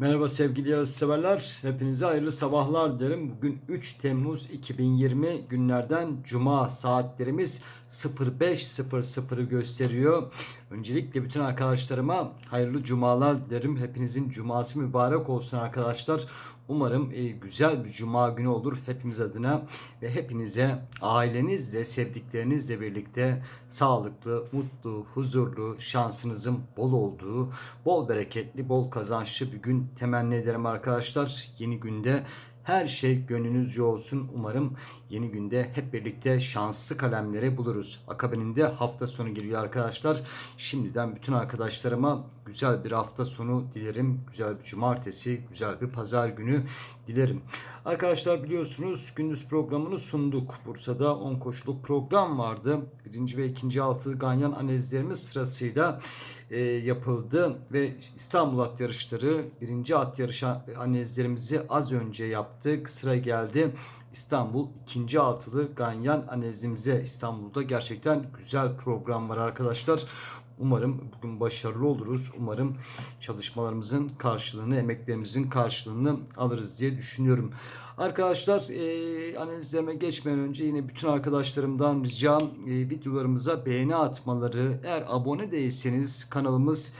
Merhaba sevgili yarış severler. Hepinize hayırlı sabahlar dilerim. Bugün 3 Temmuz 2020 günlerden Cuma saatlerimiz 05.00'ı gösteriyor. Öncelikle bütün arkadaşlarıma hayırlı cumalar dilerim. Hepinizin cuması mübarek olsun arkadaşlar. Umarım e, güzel bir cuma günü olur hepimiz adına ve hepinize ailenizle, sevdiklerinizle birlikte sağlıklı, mutlu, huzurlu, şansınızın bol olduğu, bol bereketli, bol kazançlı bir gün temenni ederim arkadaşlar. Yeni günde her şey gönlünüzce olsun. Umarım yeni günde hep birlikte şanslı kalemleri buluruz. Akabininde hafta sonu geliyor arkadaşlar. Şimdiden bütün arkadaşlarıma güzel bir hafta sonu dilerim. Güzel bir cumartesi, güzel bir pazar günü dilerim. Arkadaşlar biliyorsunuz gündüz programını sunduk. Bursa'da 10 koşuluk program vardı. Birinci ve ikinci altılı ganyan analizlerimiz sırasıyla e, yapıldı ve İstanbul at yarışları birinci at yarışı analizlerimizi az önce yaptık. Sıra geldi İstanbul ikinci altılı ganyan analizimize. İstanbul'da gerçekten güzel program var arkadaşlar. Umarım bugün başarılı oluruz. Umarım çalışmalarımızın karşılığını, emeklerimizin karşılığını alırız diye düşünüyorum. Arkadaşlar e, analizlerime geçmeden önce yine bütün arkadaşlarımdan ricam e, videolarımıza beğeni atmaları. Eğer abone değilseniz kanalımız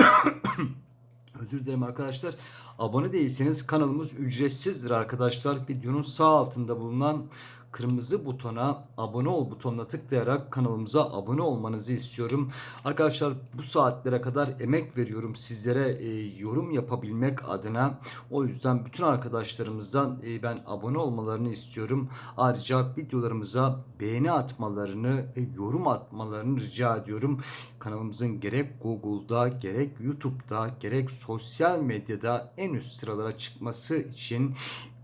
özür dilerim arkadaşlar. Abone değilseniz kanalımız ücretsizdir arkadaşlar. Videonun sağ altında bulunan kırmızı butona abone ol butonuna tıklayarak kanalımıza abone olmanızı istiyorum. Arkadaşlar bu saatlere kadar emek veriyorum sizlere e, yorum yapabilmek adına. O yüzden bütün arkadaşlarımızdan e, ben abone olmalarını istiyorum. Ayrıca videolarımıza beğeni atmalarını ve yorum atmalarını rica ediyorum. Kanalımızın gerek Google'da gerek YouTube'da gerek sosyal medyada en üst sıralara çıkması için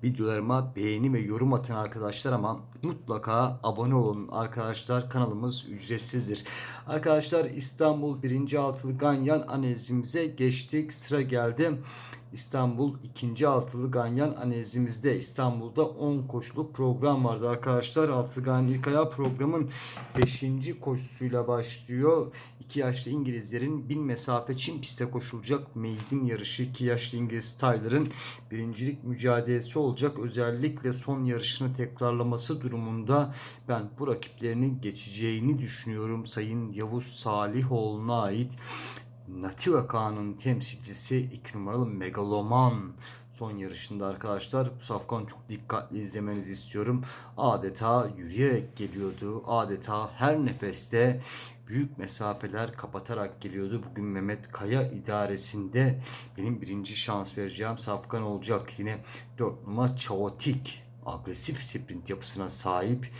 videolarıma beğeni ve yorum atın arkadaşlar ama mutlaka abone olun arkadaşlar kanalımız ücretsizdir. Arkadaşlar İstanbul 1. altılı ganyan analizimize geçtik sıra geldi. İstanbul 2. altılı ganyan analizimizde İstanbul'da 10 koşuluk program vardı arkadaşlar. Altılı ganyan ilk ayağı programın 5. koşusuyla başlıyor. 2 yaşlı İngilizlerin 1000 mesafe Çin pistte koşulacak maiden yarışı 2 yaşlı İngiliz Tyler'ın birincilik mücadelesi olacak. Özellikle son yarışını tekrarlaması durumunda ben bu rakiplerinin geçeceğini düşünüyorum. Sayın Yavuz Salihoğlu'na ait Nativa Kağan'ın temsilcisi 2 numaralı Megaloman son yarışında arkadaşlar. Bu safkan çok dikkatli izlemenizi istiyorum. Adeta yürüyerek geliyordu. Adeta her nefeste büyük mesafeler kapatarak geliyordu. Bugün Mehmet Kaya idaresinde benim birinci şans vereceğim safkan olacak. Yine 4 numara Chaotic agresif sprint yapısına sahip.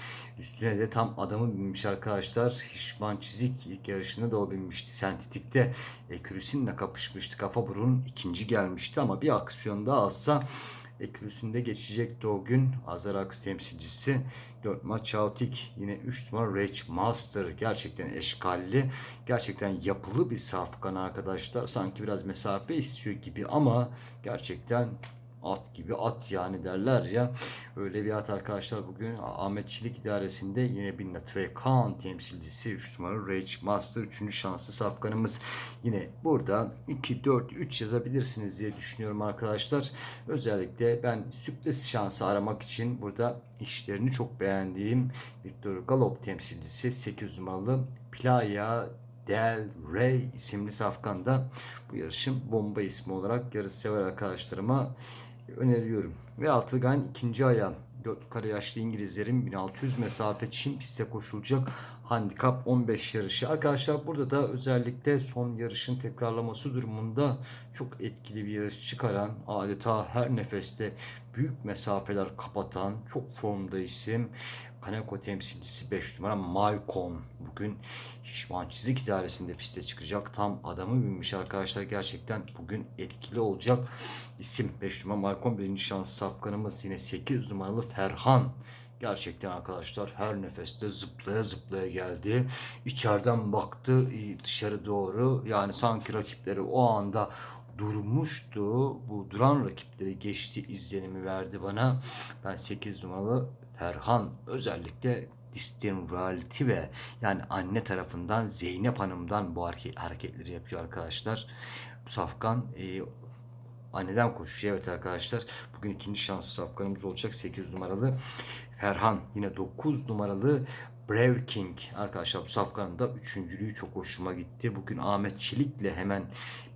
Üstüne de tam adamı binmiş arkadaşlar. Hişman Çizik ilk yarışında da o binmişti. Sentetik'te Ekürüsin'le kapışmıştı. Kafa burun ikinci gelmişti ama bir aksiyonda alsa Ekürüsünde geçecekti o gün. Azarax temsilcisi 4 maç Çautik yine 3 numara Rage Master gerçekten eşkalli gerçekten yapılı bir safkan arkadaşlar sanki biraz mesafe istiyor gibi ama gerçekten at gibi at yani derler ya. Öyle bir at arkadaşlar bugün Ahmetçilik idaresinde yine bir Natre Khan temsilcisi 3 numara Rage Master 3. şanslı safkanımız. Yine burada 2, 4, 3 yazabilirsiniz diye düşünüyorum arkadaşlar. Özellikle ben sürpriz şansı aramak için burada işlerini çok beğendiğim Victor Galop temsilcisi 8 numaralı Playa Del Rey isimli safkanda bu yarışın bomba ismi olarak yarış sever arkadaşlarıma öneriyorum. Ve Altıgan ikinci ayağı. 4 kare yaşlı İngilizlerin 1600 mesafe Çin pistte koşulacak handikap 15 yarışı. Arkadaşlar burada da özellikle son yarışın tekrarlaması durumunda çok etkili bir yarış çıkaran adeta her nefeste büyük mesafeler kapatan çok formda isim Kaneko temsilcisi 5 numara Maykon bugün Şişman Çizik idaresinde piste çıkacak. Tam adamı binmiş arkadaşlar. Gerçekten bugün etkili olacak isim. 5 numara Maykon birinci şans safkanımız yine 8 numaralı Ferhan. Gerçekten arkadaşlar her nefeste zıplaya zıplaya geldi. İçeriden baktı dışarı doğru. Yani sanki rakipleri o anda durmuştu. Bu duran rakipleri geçti izlenimi verdi bana. Ben 8 numaralı Ferhan özellikle Distin ve yani anne tarafından Zeynep Hanım'dan bu hareket, hareketleri yapıyor arkadaşlar. Bu safkan e, anneden koşuyor. Evet arkadaşlar bugün ikinci şanslı safkanımız olacak 8 numaralı Ferhan. Yine 9 numaralı Brave King. Arkadaşlar bu safkanın da üçüncülüğü çok hoşuma gitti. Bugün Ahmet Çelik'le hemen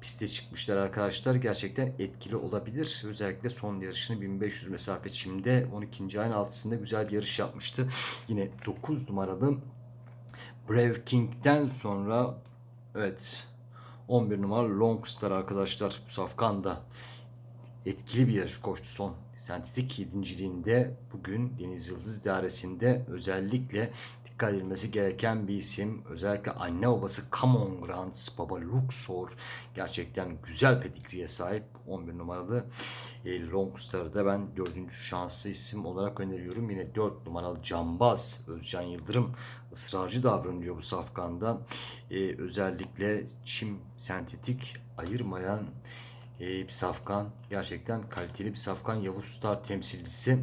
piste çıkmışlar arkadaşlar. Gerçekten etkili olabilir. Özellikle son yarışını 1500 mesafe çimde 12. ayın altısında güzel bir yarış yapmıştı. Yine 9 numaralı Brave King'den sonra evet 11 numara Longstar arkadaşlar bu safkanda etkili bir yarış koştu son sentetik yedinciliğinde bugün Deniz Yıldız Dairesi'nde özellikle dikkat edilmesi gereken bir isim. Özellikle anne babası Come On Grants, baba Luxor gerçekten güzel pedigriye sahip 11 numaralı e, Longstar'ı da ben dördüncü şanslı isim olarak öneriyorum. Yine 4 numaralı Cambaz Özcan Yıldırım ısrarcı davranıyor bu safkanda. E, özellikle çim sentetik ayırmayan e, bir safkan. Gerçekten kaliteli bir safkan. Yavuz Star temsilcisi.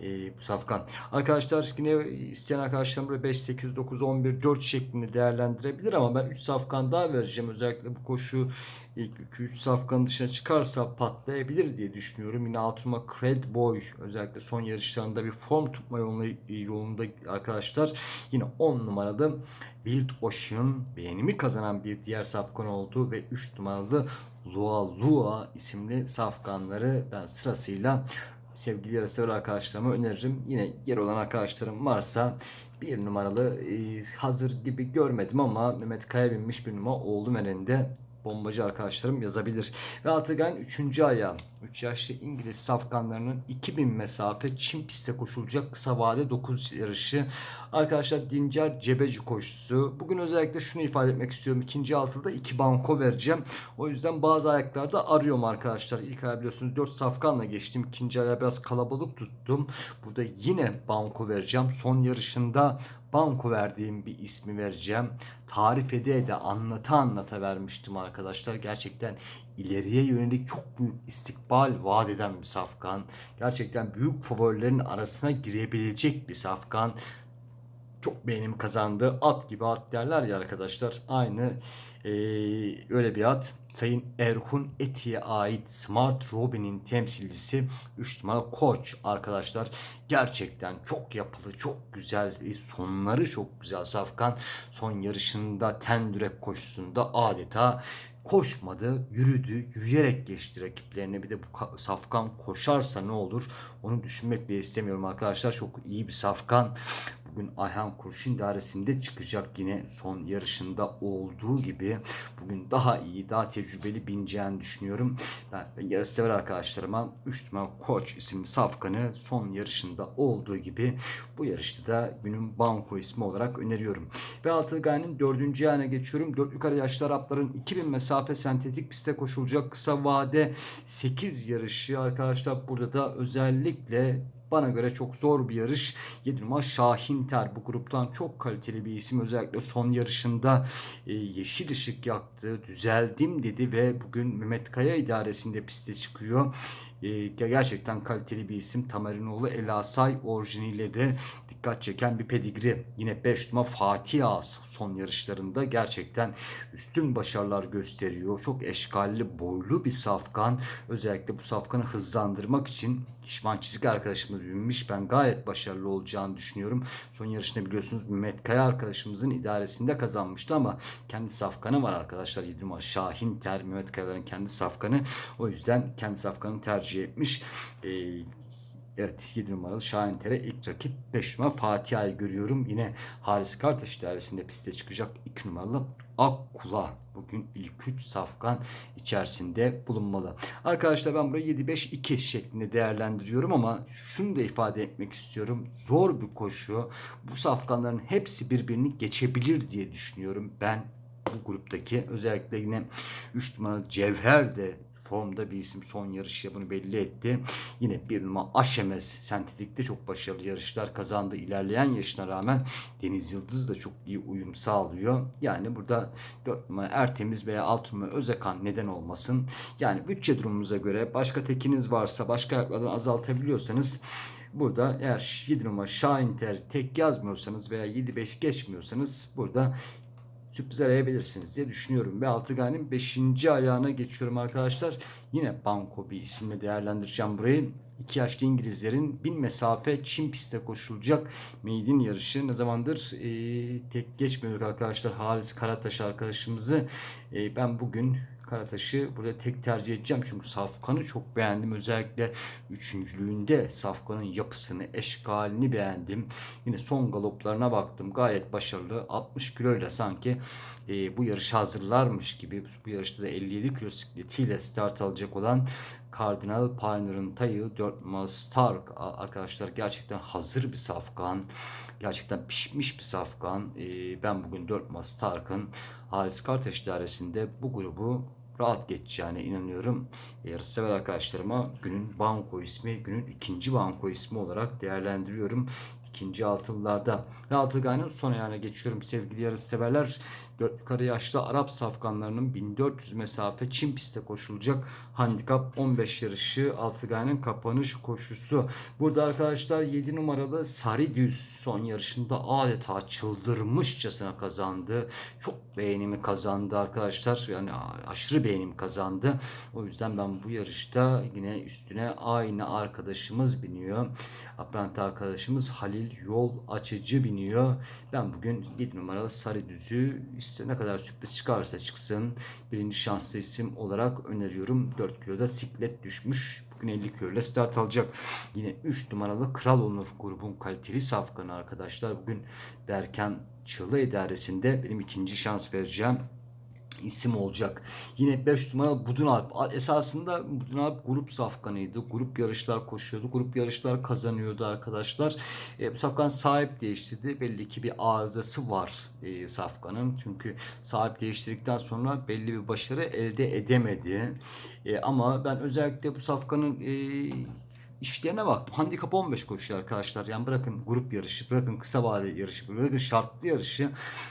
E, bu safkan. Arkadaşlar yine isteyen arkadaşlarım buraya 5, 8, 9, 11, 4 şeklinde değerlendirebilir ama ben 3 safkan daha vereceğim. Özellikle bu koşu ilk 2-3 safkanın dışına çıkarsa patlayabilir diye düşünüyorum. Yine altıma Cred Boy özellikle son yarışlarında bir form tutma yolunda, yolunda arkadaşlar. Yine 10 numaralı Wild Ocean beğenimi kazanan bir diğer safkan oldu ve 3 numaralı Lua Lua isimli safkanları ben sırasıyla sevgili yarışsever arkadaşlarıma öneririm. Yine yer olan arkadaşlarım varsa bir numaralı e, hazır gibi görmedim ama Mehmet Kaya binmiş bir numara oğlum elinde bombacı arkadaşlarım yazabilir. Ve Altıgan 3. ayağı. 3 yaşlı İngiliz safkanlarının 2000 mesafe çim pistte koşulacak kısa vade 9 yarışı. Arkadaşlar Dincer Cebeci koşusu. Bugün özellikle şunu ifade etmek istiyorum. İkinci altıda 2 banko vereceğim. O yüzden bazı ayaklarda arıyorum arkadaşlar. İlk ay biliyorsunuz 4 safkanla geçtim. İkinci aya biraz kalabalık tuttum. Burada yine banko vereceğim. Son yarışında banko verdiğim bir ismi vereceğim. Tarif ede de anlata anlata vermiştim arkadaşlar. Gerçekten ileriye yönelik çok büyük istikbal vaat eden bir safkan. Gerçekten büyük favorilerin arasına girebilecek bir safkan. Çok beğenim kazandı. At gibi at derler ya arkadaşlar. Aynı ee, öyle bir at. Sayın Erhun Eti'ye ait Smart Robin'in temsilcisi 3 numara Koç arkadaşlar. Gerçekten çok yapılı, çok güzel, sonları çok güzel Safkan. Son yarışında Tendürek koşusunda adeta koşmadı, yürüdü, yürüyerek geçti rakiplerini. Bir de bu Safkan koşarsa ne olur onu düşünmek bile istemiyorum arkadaşlar. Çok iyi bir Safkan. Bugün Ayhan Kurşun dairesinde çıkacak yine son yarışında olduğu gibi. Bugün daha iyi, daha tecrübeli bineceğini düşünüyorum. Ben, yarış sever arkadaşlarıma 3 numara Koç isimli safkanı son yarışında olduğu gibi bu yarışta da günün banko ismi olarak öneriyorum. Ve Altıgan'ın dördüncü ayağına geçiyorum. 4 yukarı yaşlı Arapların 2000 mesafe sentetik piste koşulacak kısa vade 8 yarışı arkadaşlar. Burada da özellikle bana göre çok zor bir yarış. 7 numara Şahin Ter bu gruptan çok kaliteli bir isim. Özellikle son yarışında e, yeşil ışık yaktı. Düzeldim dedi ve bugün Mehmet Kaya idaresinde piste çıkıyor. E, gerçekten kaliteli bir isim. Tamerinoğlu Elasay orijiniyle de dikkat çeken bir pedigri. Yine 5 numara Fatih Ağas son yarışlarında gerçekten üstün başarılar gösteriyor. Çok eşkalli, boylu bir safkan. Özellikle bu safkanı hızlandırmak için Şişman çizik arkadaşımız binmiş. Ben gayet başarılı olacağını düşünüyorum. Son yarışında biliyorsunuz Mehmet Kaya arkadaşımızın idaresinde kazanmıştı ama kendi safkanı var arkadaşlar. 7 numara Şahin Ter, Mehmet Kaya'ların kendi safkanı. O yüzden kendi safkanı tercih etmiş. Ee, Evet 7 numaralı Şahin Ter'e ilk rakip 5 numara Fatiha'yı görüyorum. Yine Haris Kartaş dairesinde piste çıkacak 2 numaralı Akkula bugün ilk 3 safkan içerisinde bulunmalı. Arkadaşlar ben burayı 7-5-2 şeklinde değerlendiriyorum ama şunu da ifade etmek istiyorum. Zor bir koşu. Bu safkanların hepsi birbirini geçebilir diye düşünüyorum. Ben bu gruptaki özellikle yine 3 numaralı Cevher de formda bir isim son yarışta bunu belli etti. Yine bir numara Aşemes sentetikte çok başarılı yarışlar kazandı. İlerleyen yaşına rağmen Deniz Yıldız da çok iyi uyum sağlıyor. Yani burada 4 numara Ertemiz veya 6 numara Özekan neden olmasın. Yani bütçe durumumuza göre başka tekiniz varsa başka ayaklardan azaltabiliyorsanız Burada eğer 7 numara Şahinter tek yazmıyorsanız veya 7-5 geçmiyorsanız burada sürpriz arayabilirsiniz diye düşünüyorum. Ve Altıgan'ın 5. ayağına geçiyorum arkadaşlar. Yine Banko bir isimle değerlendireceğim burayı. İki yaşlı İngilizlerin bin mesafe Çin pistte koşulacak meydin yarışı. Ne zamandır e, tek geçmiyorduk arkadaşlar. Halis Karataş arkadaşımızı. E, ben bugün Karataş'ı burada tek tercih edeceğim. Çünkü Safkan'ı çok beğendim. Özellikle üçüncülüğünde Safkan'ın yapısını, eşkalini beğendim. Yine son galoplarına baktım. Gayet başarılı. 60 kiloyla sanki e, bu yarış hazırlarmış gibi. Bu yarışta da 57 kilo sikletiyle start alacak olan Cardinal Pioneer'ın tayı 4 numaralı Stark arkadaşlar gerçekten hazır bir safkan. Gerçekten pişmiş bir safkan. E, ben bugün 4 numaralı Stark'ın Halis Karteş dairesinde bu grubu rahat geçeceğine inanıyorum. Yarışsever arkadaşlarıma günün banko ismi, günün ikinci banko ismi olarak değerlendiriyorum. İkinci altılılarda ve Altıgay'ın son ayağına geçiyorum sevgili yarışseverler. Dört yukarı yaşlı Arap safkanlarının 1400 mesafe Çin pistte koşulacak handikap 15 yarışı Altıgay'ın kapanış koşusu. Burada arkadaşlar 7 numaralı Sarı Düz son yarışında adeta çıldırmışçasına kazandı. Çok beğenimi kazandı arkadaşlar. Yani aşırı beğenim kazandı. O yüzden ben bu yarışta yine üstüne aynı arkadaşımız biniyor. Apranti arkadaşımız Halil Yol Açıcı biniyor. Ben bugün 7 numaralı Sarı Düz'ü işte ne kadar sürpriz çıkarsa çıksın birinci şanslı isim olarak öneriyorum. 4 kiloda siklet düşmüş. Bugün 50 kilo ile start alacak. Yine 3 numaralı Kral Onur grubun kaliteli safkanı arkadaşlar. Bugün Berken Çığlı idaresinde benim ikinci şans vereceğim isim olacak. Yine 5 numara Budun Alp. Esasında Budun Alp grup safkanıydı. Grup yarışlar koşuyordu. Grup yarışlar kazanıyordu arkadaşlar. E, bu safkan sahip değiştirdi. Belli ki bir arızası var e, safkanın. Çünkü sahip değiştirdikten sonra belli bir başarı elde edemedi. E, ama ben özellikle bu safkanın e, işlerine baktım. Handikap 15 koşuyor arkadaşlar. Yani bırakın grup yarışı, bırakın kısa vadeli yarışı, bırakın şartlı yarışı.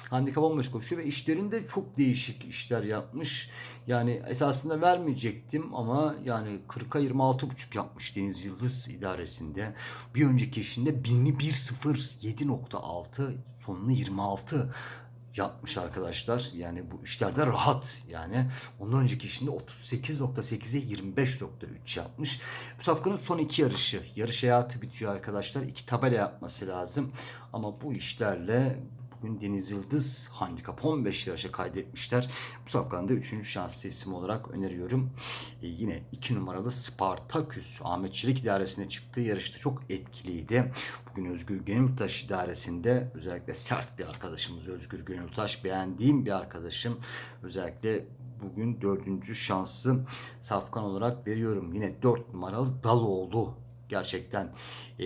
Handikap 15 koşuyor ve işlerinde çok değişik işler yapmış. Yani esasında vermeyecektim ama yani 40'a 26,5 yapmış Deniz Yıldız idaresinde. Bir önceki işinde 1000'i 1.0 7.6 sonunu 26 yapmış arkadaşlar. Yani bu işlerde rahat. Yani ondan önceki işinde 38.8'e 25.3 yapmış. Bu safkanın son iki yarışı. Yarış hayatı bitiyor arkadaşlar. İki tabela yapması lazım. Ama bu işlerle bugün Deniz Yıldız handikap 15 yarışa kaydetmişler. Bu safkanda 3. şanslı isim olarak öneriyorum. E, yine 2 numaralı Spartaküs Ahmet Çelik idaresine çıktığı yarışta çok etkiliydi. Bugün Özgür Gönültaş idaresinde özellikle sert bir arkadaşımız Özgür Gönültaş beğendiğim bir arkadaşım. Özellikle bugün dördüncü şansı safkan olarak veriyorum. Yine 4 numaralı Daloğlu gerçekten e,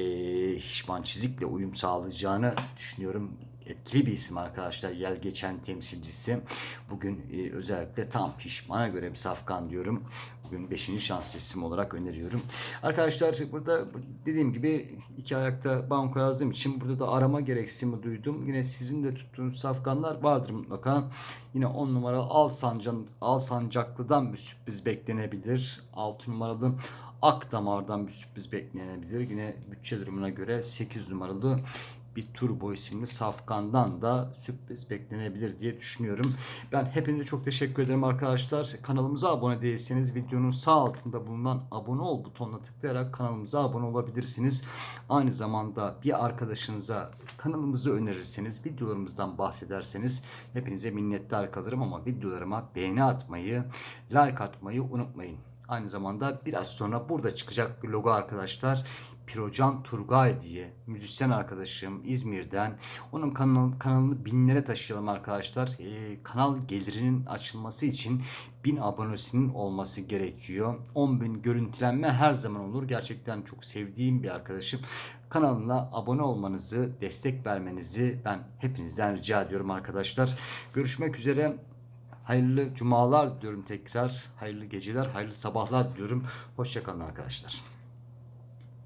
Hişman Çizik'le uyum sağlayacağını düşünüyorum etkili bir isim arkadaşlar. Yel geçen temsilcisi. Bugün e, özellikle tam pişmana göre bir safkan diyorum. Bugün 5. şans isim olarak öneriyorum. Arkadaşlar burada dediğim gibi iki ayakta banko yazdığım için burada da arama gereksinimi duydum. Yine sizin de tuttuğunuz safkanlar vardır mutlaka. Yine 10 numaralı Al, Sancan, Al Sancaklı'dan bir sürpriz beklenebilir. 6 numaralı Akdamar'dan bir sürpriz beklenebilir. Yine bütçe durumuna göre 8 numaralı bir Turbo isimli Safkan'dan da sürpriz beklenebilir diye düşünüyorum. Ben hepinize çok teşekkür ederim arkadaşlar. Kanalımıza abone değilseniz videonun sağ altında bulunan abone ol butonuna tıklayarak kanalımıza abone olabilirsiniz. Aynı zamanda bir arkadaşınıza kanalımızı önerirseniz, videolarımızdan bahsederseniz hepinize minnettar kalırım ama videolarıma beğeni atmayı, like atmayı unutmayın. Aynı zamanda biraz sonra burada çıkacak bir logo arkadaşlar. Pirocan Turgay diye müzisyen arkadaşım İzmir'den. Onun kanal, kanalını binlere taşıyalım arkadaşlar. Ee, kanal gelirinin açılması için bin abonesinin olması gerekiyor. 10 bin görüntülenme her zaman olur. Gerçekten çok sevdiğim bir arkadaşım. Kanalına abone olmanızı, destek vermenizi ben hepinizden rica ediyorum arkadaşlar. Görüşmek üzere. Hayırlı cumalar diyorum tekrar. Hayırlı geceler, hayırlı sabahlar diyorum. Hoşçakalın arkadaşlar.